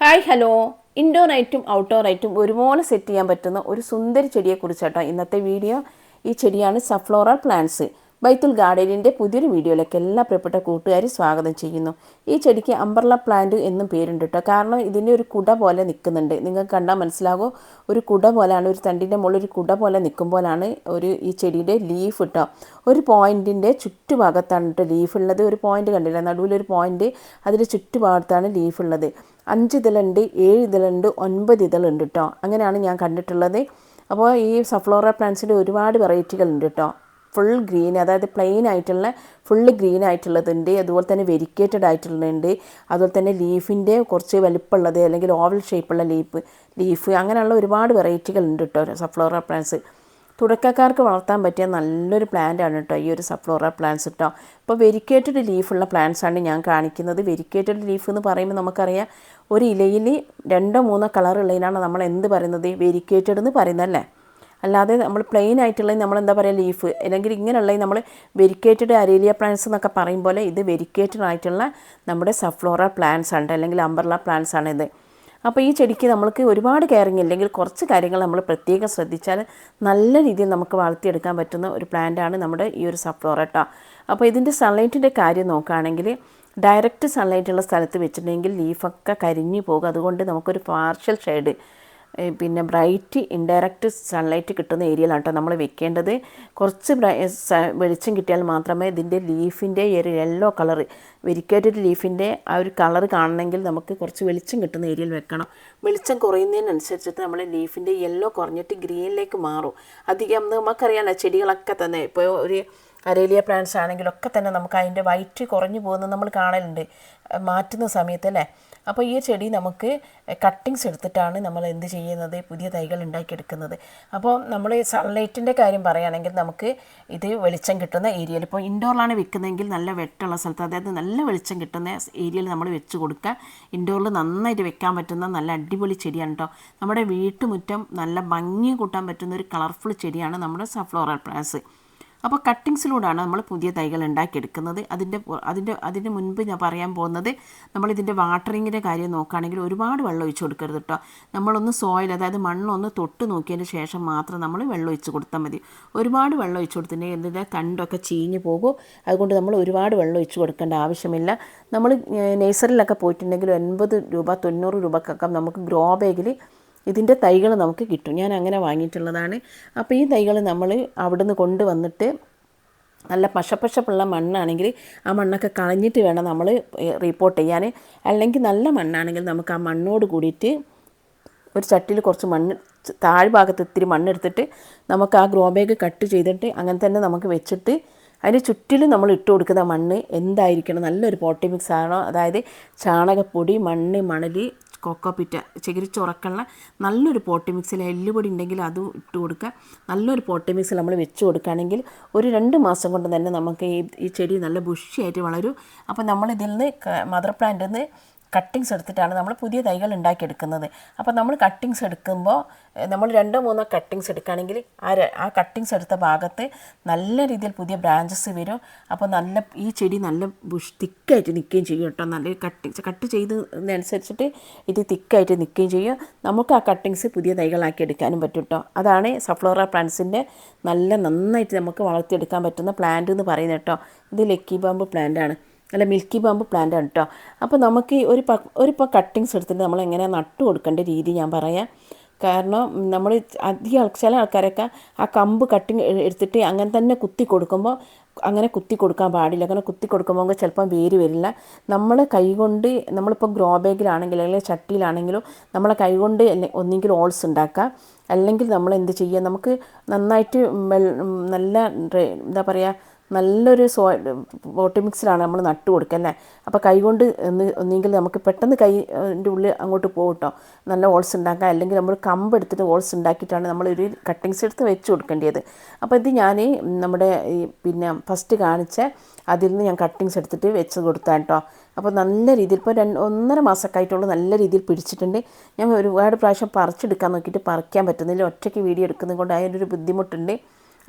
Hi hello. Indoor ആയിട്ടും outdoor ആയിട്ടും ഒരുപോലെ സെറ്റ് ചെയ്യാൻ പറ്റുന്ന ഒരു സുന്ദരി ചെടിയെക്കുറിച്ചാട്ടോ ഇന്നത്തെ വീഡിയോ. ഈ ചെടിയാണ് സഫ്ലോറൽ പ്ലാന്റ്സ്. ബൈത്തുൽ ഗാർഡനിന്റെ പുതിയൊരു വീഡിയോയിലേക്ക് എല്ലാ പ്രിയപ്പെട്ട കൂട്ടുകാരും സ്വാഗതം ചെയ്യുന്നു. ഈ ചെടിക്ക് അമ്പർള പ്ലാന്റ് എന്നും പേരുണ്ട് കേട്ടോ. കാരണം ഇതിന്റെ ഒരു കുട പോലെ നിൽക്കുന്നുണ്ട്. നിങ്ങൾക്ക് കണ്ടാൽ മനസ്സിലാകുമോ ഒരു കുട പോലെയാണ് ഒരു തണ്ടിന്റെ മുകളിൽ ഒരു കുട പോലെ നിൽക്കുമ്പോഴാണ് ഒരു ഈ ചെടിയുടെ ലീഫ് കേട്ടോ. ഒരു പോയിന്റിന്റെ ചുറ്റുഭാഗത്താണ് കേട്ടോ ലീഫ് ഉള്ളത്. ഒരു പോയിന്റ് കണ്ടില്ല? നടുവിലൊരു പോയിന്റ് അതിന്റെ ചുറ്റുഭാഗത്താണ് ലീഫ് ഉള്ളത്. അഞ്ച് ഇതളുണ്ട് ഏഴ് ഇതളുണ്ട് ഒൻപത് ഇതളുണ്ട് കേട്ടോ അങ്ങനെയാണ് ഞാൻ കണ്ടിട്ടുള്ളത്. അപ്പോൾ ഈ സഫ്ലോറ പ്ലാന്റ്സിന്റെ ഒരുപാട് വെറൈറ്റികളുണ്ട് കേട്ടോ ഫുൾ ഗ്രീൻ അതായത് പ്ലെയിൻ ആയിട്ടുള്ള ഫുള്ള് ഗ്രീൻ ആയിട്ടുള്ളതുണ്ട്. അതുപോലെ തന്നെ വെരിക്കേറ്റഡ് ആയിട്ടുള്ളതുണ്ട്. അതുപോലെ തന്നെ ലീഫിന്റെ കുറച്ച് വലിപ്പമുള്ളത് അല്ലെങ്കിൽ ഓവൽ ഷേപ്പുള്ള ലീഫ് ലീഫ് അങ്ങനെയുള്ള ഒരുപാട് വെറൈറ്റികൾ ഉണ്ട് കേട്ടോ സഫ്ലോറ പ്ലാന്റ്സ്. തുടക്കക്കാർക്ക് വളർത്താൻ പറ്റിയ നല്ലൊരു പ്ലാന്റ് ആണ് കേട്ടോ ഈ ഒരു സഫ്ലോറ പ്ലാന്റ്സ് കേട്ടോ ഇപ്പോൾ വെരിക്കേറ്റഡ് ലീഫുള്ള ആണ് ഞാൻ കാണിക്കുന്നത്. വെരിക്കേറ്റഡ് ലീഫ് എന്ന് പറയുമ്പോൾ നമുക്കറിയാം ഒരു ഇലയിൽ രണ്ടോ മൂന്നോ കളറുള്ളതിനാണ് നമ്മൾ എന്ത് പറയുന്നത്? വെരിക്കേറ്റഡ് എന്ന് പറയുന്നതല്ലേ അല്ലാതെ നമ്മൾ പ്ലെയിൻ ആയിട്ടുള്ളത് നമ്മൾ എന്താ പറയുക ലീഫ് അല്ലെങ്കിൽ ഇങ്ങനെയുള്ള നമ്മൾ വെരിക്കേറ്റഡ് അരേലിയ പ്ലാന്റ്സ് എന്നൊക്കെ പറയും പോലെ ഇത് വെരിക്കേറ്റഡ് ആയിട്ടുള്ള നമ്മുടെ സഫ്ലോറ പ്ലാന്റ്സ് ഉണ്ട് അല്ലെങ്കിൽ അംബർല പ്ലാന്റ്സ് ആണ് ഇത്. അപ്പോൾ ഈ ചെടിക്ക് നമ്മൾക്ക് ഒരുപാട് കെയറിങ് ഇല്ലെങ്കിൽ കുറച്ച് കാര്യങ്ങൾ നമ്മൾ പ്രത്യേകം ശ്രദ്ധിച്ചാൽ നല്ല രീതിയിൽ നമുക്ക് വളർത്തിയെടുക്കാൻ പറ്റുന്ന ഒരു പ്ലാന്റാണ് നമ്മുടെ ഈ ഒരു സഫ്ലോറ അപ്പോൾ ഇതിന്റെ സൺലൈറ്റിന്റെ കാര്യം നോക്കുകയാണെങ്കിൽ ഡയറക്റ്റ് സൺലൈറ്റ് ഉള്ള സ്ഥലത്ത് വെച്ചിട്ടുണ്ടെങ്കിൽ ലീഫൊക്കെ കരിഞ്ഞു പോകും. അതുകൊണ്ട് നമുക്കൊരു പാർഷ്യൽ ഷെയ്ഡ് പിന്നെ ബ്രൈറ്റ് ഇൻഡയറക്റ്റ് സൺലൈറ്റ് കിട്ടുന്ന ഏരിയയിലാണ് കേട്ടോ നമ്മൾ വെക്കേണ്ടത്. കുറച്ച് വെളിച്ചം കിട്ടിയാൽ മാത്രമേ ഇതിന്റെ ലീഫിന്റെ ഒരു യെല്ലോ കളർ വെരിക്കേറ്റഡ് ലീഫിന്റെ ആ ഒരു കളർ കാണണമെങ്കിൽ നമുക്ക് കുറച്ച് വെളിച്ചം കിട്ടുന്ന ഏരിയയിൽ വെക്കണം. വെളിച്ചം കുറയുന്നതിനനുസരിച്ചിട്ട് നമ്മൾ ലീഫിന്റെ യെല്ലോ കുറഞ്ഞിട്ട് ഗ്രീനിലേക്ക് മാറും. അധികം നമുക്കറിയാമല്ലോ ചെടികളൊക്കെ തന്നെ. ഇപ്പോൾ ഒരു അരേലിയ പ്ലാന്റ്സ് ആണെങ്കിലൊക്കെ തന്നെ നമുക്ക് അതിന്റെ വൈറ്റ് കുറഞ്ഞു പോകുന്നത് നമ്മൾ കാണലുണ്ട്. മാറ്റുന്ന സമയത്ത് അല്ലേ? അപ്പോൾ ഈ ചെടി നമുക്ക് കട്ടിങ്സ് എടുത്തിട്ടാണ് നമ്മൾ എന്ത് ചെയ്യുന്നത്? പുതിയ തൈകൾ ഉണ്ടാക്കിയെടുക്കുന്നത്. അപ്പോൾ നമ്മൾ സൺലൈറ്റിന്റെ കാര്യം പറയുകയാണെങ്കിൽ നമുക്ക് ഇത് വെളിച്ചം കിട്ടുന്ന ഏരിയയിൽ ഇപ്പോൾ ഇൻഡോറിലാണ് വെക്കുന്നതെങ്കിൽ നല്ല വെട്ടുള്ള സ്ഥലത്ത് അതായത് നല്ല വെളിച്ചം കിട്ടുന്ന ഏരിയയിൽ നമ്മൾ വെച്ച് കൊടുക്കുക. ഇൻഡോറിൽ നന്നായിട്ട് വെക്കാൻ പറ്റുന്ന നല്ല അടിപൊളി ചെടിയാണ് കേട്ടോ നമ്മുടെ വീട്ടുമുറ്റം നല്ല ഭംഗി കൂട്ടാൻ പറ്റുന്ന ഒരു കളർഫുൾ ചെടിയാണ് നമ്മുടെ സഫ്ലോറൽ പ്ലാന്റ്സ് അപ്പോൾ കട്ടിങ്സിലൂടെയാണ് നമ്മൾ പുതിയ തൈകൾ ഉണ്ടാക്കിയെടുക്കുന്നത്. അതിന്റെ അതിന്റെ അതിന് മുൻപ് ഞാൻ പറയാൻ പോകുന്നത് നമ്മളിതിന്റെ വാട്ടറിങ്ങിന്റെ കാര്യം നോക്കുകയാണെങ്കിൽ ഒരുപാട് വെള്ളം ഒഴിച്ച് കൊടുക്കരുത് കേട്ടോ നമ്മളൊന്ന് സോയിൽ അതായത് മണ്ണൊന്ന് തൊട്ട് നോക്കിയതിന് ശേഷം മാത്രം നമ്മൾ വെള്ളം ഒഴിച്ച് കൊടുത്താൽ മതി. ഒരുപാട് വെള്ളം ഒഴിച്ച് കൊടുത്തിട്ടുണ്ടെങ്കിൽ ഇതിന്റെ തണ്ടൊക്കെ ചീഞ്ഞ് പോകും. അതുകൊണ്ട് നമ്മൾ ഒരുപാട് വെള്ളം ഒഴിച്ച് കൊടുക്കേണ്ട ആവശ്യമില്ല. നമ്മൾ നേഴ്സറിയിലൊക്കെ പോയിട്ടുണ്ടെങ്കിൽ എൺപത് രൂപ തൊണ്ണൂറ് രൂപക്കൊക്കെ നമുക്ക് ഗ്രോ ബാഗിൽ ഇതിന്റെ തൈകൾ നമുക്ക് കിട്ടും. ഞാൻ അങ്ങനെ വാങ്ങിയിട്ടുള്ളതാണ്. അപ്പോൾ ഈ തൈകൾ നമ്മൾ അവിടുന്ന് കൊണ്ടുവന്നിട്ട് നല്ല പശപ്പശപ്പുള്ള മണ്ണാണെങ്കിൽ ആ മണ്ണൊക്കെ കളഞ്ഞിട്ട് വേണം നമ്മൾ റിപ്പോർട്ട് ചെയ്യാൻ അല്ലെങ്കിൽ നല്ല മണ്ണാണെങ്കിൽ നമുക്ക് ആ മണ്ണോട് കൂടിയിട്ട് ഒരു ചട്ടിയിൽ കുറച്ച് മണ്ണ് താഴ്ഭാഗത്ത് ഇത്തിരി മണ്ണെടുത്തിട്ട് നമുക്ക് ആ ഗ്രോ ബാഗ് കട്ട് ചെയ്തിട്ട് അങ്ങനെ തന്നെ നമുക്ക് വെച്ചിട്ട് അതിന് ചുറ്റിലും നമ്മൾ ഇട്ട് കൊടുക്കുന്ന മണ്ണ് എന്തായിരിക്കണം? നല്ലൊരു പോട്ടി മിക്സ് ആണോ? അതായത് ചാണകപ്പൊടി മണ്ണ് മണൽ കൊക്കോപ്പിറ്റ ചകിരിച്ചുറക്കുള്ള നല്ലൊരു പോട്ടി മിക്സിൽ എല്ലുപൊടി ഉണ്ടെങ്കിൽ അതും ഇട്ട് കൊടുക്കുക. നല്ലൊരു പോട്ടി മിക്സിൽ നമ്മൾ വെച്ച് കൊടുക്കുകയാണെങ്കിൽ ഒരു രണ്ട് മാസം കൊണ്ട് തന്നെ നമുക്ക് ഈ ഈ ചെടി നല്ല ബുഷിയായിട്ട് വളരും. അപ്പോൾ നമ്മളിതിൽ നിന്ന് മദർ പ്ലാന്റിൽ നിന്ന് കട്ടിങ്സ് എടുത്തിട്ടാണ് നമ്മൾ പുതിയ തൈകൾ ഉണ്ടാക്കിയെടുക്കുന്നത്. അപ്പോൾ നമ്മൾ കട്ടിങ്സ് എടുക്കുമ്പോൾ നമ്മൾ രണ്ടോ മൂന്നോ കട്ടിങ്സ് എടുക്കുകയാണെങ്കിൽ ആ ആ കട്ടിങ്സ് എടുത്ത ഭാഗത്ത് നല്ല രീതിയിൽ പുതിയ ബ്രാഞ്ചസ് വരും. അപ്പോൾ നല്ല ഈ ചെടി നല്ല ബുഷ് തിക്കായിട്ട് നിൽക്കുകയും ചെയ്യും കേട്ടോ. നല്ല കട്ടിങ്സ് കട്ട് ചെയ്തതിനനുസരിച്ചിട്ട് ഇത് തിക്കായിട്ട് നിൽക്കുകയും ചെയ്യും. നമുക്ക് ആ കട്ടിങ്സ് പുതിയ തൈകളാക്കി എടുക്കാനും പറ്റും കേട്ടോ. അതാണ് സഫ്ലോറ പ്ലാന്റ്സിന്റെ നല്ല നന്നായിട്ട് നമുക്ക് വളർത്തിയെടുക്കാൻ പറ്റുന്ന പ്ലാന്റ് എന്ന് പറയുന്നത് കേട്ടോ. ഇത് ലക്കി ബാമ്പ് പ്ലാന്റ് ആണ്. അല്ല മിൽക്കി ബാമ്പ് പ്ലാന്റ് ആണ് കേട്ടോ അപ്പോൾ നമുക്ക് ഒരു പ ഒരു ഇപ്പോൾ കട്ടിങ്സ് എടുത്തിട്ട് നമ്മൾ എങ്ങനെ നട്ടു കൊടുക്കേണ്ട രീതി ഞാൻ പറയാം. കാരണം നമ്മൾ അധികം ചില ആൾക്കാരൊക്കെ ആ കമ്പ് കട്ടിങ് എടുത്തിട്ട് അങ്ങനെ തന്നെ കുത്തി കൊടുക്കുമ്പോൾ അങ്ങനെ കുത്തി കൊടുക്കാൻ പാടില്ല. അങ്ങനെ കുത്തി കൊടുക്കുമ്പോൾ ചിലപ്പം വേര് വരില്ല. നമ്മൾ കൈകൊണ്ട് നമ്മളിപ്പോൾ ഗ്രോ ബാഗിലാണെങ്കിലും അല്ലെങ്കിൽ ചട്ടിയിലാണെങ്കിലും നമ്മളെ കൈകൊണ്ട് ഒന്നെങ്കിൽ ഓൾസ് ഉണ്ടാക്കുക. അല്ലെങ്കിൽ നമ്മൾ എന്ത് ചെയ്യുക? നമുക്ക് നന്നായിട്ട് നല്ല എന്താ പറയുക നല്ലൊരു സോ പോട്ടി മിക്സിലാണ് നമ്മൾ നട്ടു അല്ലേ അപ്പോൾ കൈകൊണ്ട് ഒന്ന് ഒന്നെങ്കിൽ നമുക്ക് പെട്ടെന്ന് കൈന്റെ ഉള്ളിൽ അങ്ങോട്ട് പോകും കേട്ടോ. നല്ല ഓൾസ് ഉണ്ടാക്കാം അല്ലെങ്കിൽ നമ്മൾ കമ്പ് എടുത്തിട്ട് ഓൾസ് ഉണ്ടാക്കിയിട്ടാണ് നമ്മളൊരു കട്ടിങ്സ് എടുത്ത് വെച്ച് കൊടുക്കേണ്ടത് അപ്പോൾ ഇത് ഞാൻ നമ്മുടെ ഈ പിന്നെ ഫസ്റ്റ് കാണിച്ച അതിൽ നിന്ന് ഞാൻ കട്ടിങ്സ് എടുത്തിട്ട് വെച്ച് കൊടുത്താൽ കേട്ടോ. അപ്പോൾ നല്ല രീതിയിൽ ഇപ്പോൾ രണ്ട് ഒന്നര മാസമൊക്കെ ആയിട്ടുള്ളൂ നല്ല രീതിയിൽ പിടിച്ചിട്ടുണ്ട്. ഞാൻ ഒരുപാട് പ്രാവശ്യം പറിച്ചെടുക്കാൻ നോക്കിയിട്ട് പറിക്കാൻ പറ്റുന്നില്ല. ഒറ്റയ്ക്ക് വീഡിയോ എടുക്കുന്നത് കൊണ്ട് അതിനൊരു ബുദ്ധിമുട്ടുണ്ട്.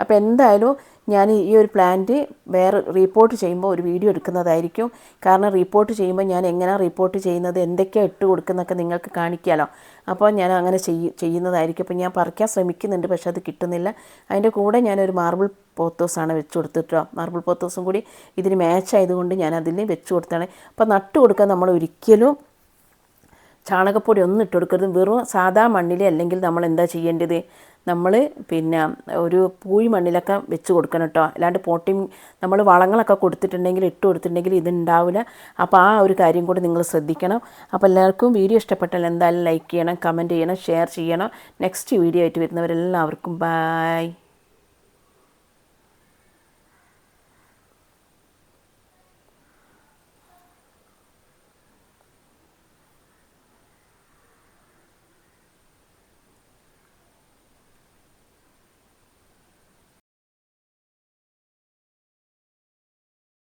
അപ്പോൾ എന്തായാലും ഞാൻ ഈ ഒരു പ്ലാന്റ് വേറെ റിപ്പോർട്ട് ചെയ്യുമ്പോൾ ഒരു വീഡിയോ എടുക്കുന്നതായിരിക്കും. കാരണം റിപ്പോർട്ട് ചെയ്യുമ്പോൾ ഞാൻ എങ്ങനെ റിപ്പോർട്ട് ചെയ്യുന്നത് എന്തൊക്കെയാണ് ഇട്ട് കൊടുക്കുന്നതൊക്കെ നിങ്ങൾക്ക് കാണിക്കാമല്ലോ അപ്പോൾ ഞാൻ അങ്ങനെ ചെയ്യ ചെയ്യുന്നതായിരിക്കും. അപ്പോൾ ഞാൻ പറിക്കാൻ ശ്രമിക്കുന്നുണ്ട് പക്ഷേ അത് കിട്ടുന്നില്ല. അതിന്റെ കൂടെ ഞാനൊരു മാർബിൾ പോത്തോസാണ് വെച്ച് കൊടുത്തിട്ടോ. മാർബിൾ പോത്തോസും കൂടി ഇതിന് മാച്ച് ആയതുകൊണ്ട് ഞാൻ അതിൽ വെച്ച് കൊടുത്താണ് അപ്പോൾ നട്ട് കൊടുക്കാൻ നമ്മൾ ഒരിക്കലും ചാണകപ്പൊടി ഒന്നും ഇട്ട് കൊടുക്കരുത്. വെറും സാധാ മണ്ണിൽ അല്ലെങ്കിൽ നമ്മൾ എന്താ ചെയ്യേണ്ടത്? നമ്മൾ പിന്നെ ഒരു പൂഴി മണ്ണിലൊക്കെ വെച്ച് കൊടുക്കണം കേട്ടോ. അല്ലാണ്ട് പോട്ടിങ് നമ്മൾ വളങ്ങളൊക്കെ കൊടുത്തിട്ടുണ്ടെങ്കിൽ ഇട്ട് കൊടുത്തിട്ടുണ്ടെങ്കിൽ ഇതുണ്ടാവില്ല അപ്പോൾ ആ ഒരു കാര്യം കൂടി നിങ്ങൾ ശ്രദ്ധിക്കണം. അപ്പോൾ എല്ലാവർക്കും വീഡിയോ ഇഷ്ടപ്പെട്ടാൽ എന്തായാലും ലൈക്ക് ചെയ്യണം കമന്റ് ചെയ്യണം ഷെയർ ചെയ്യണം. നെക്സ്റ്റ് വീഡിയോ ആയിട്ട് വരുന്നവരെല്ലാവർക്കും ബായ്